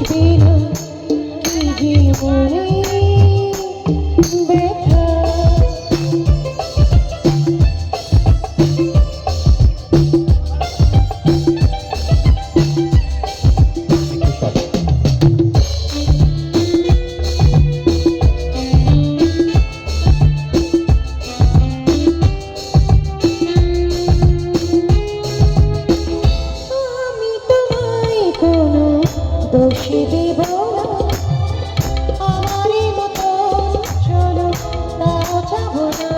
বুঝবি না দোষী দেব আমারই মতো চলো না যাব না।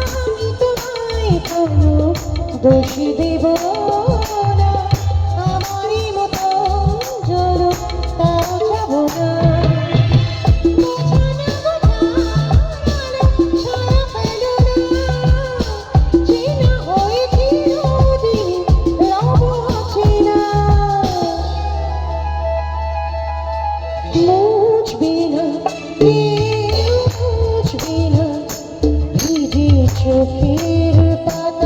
আমি তোমায় কোনো দোষী দেব চোখের পাতা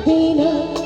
Sabina.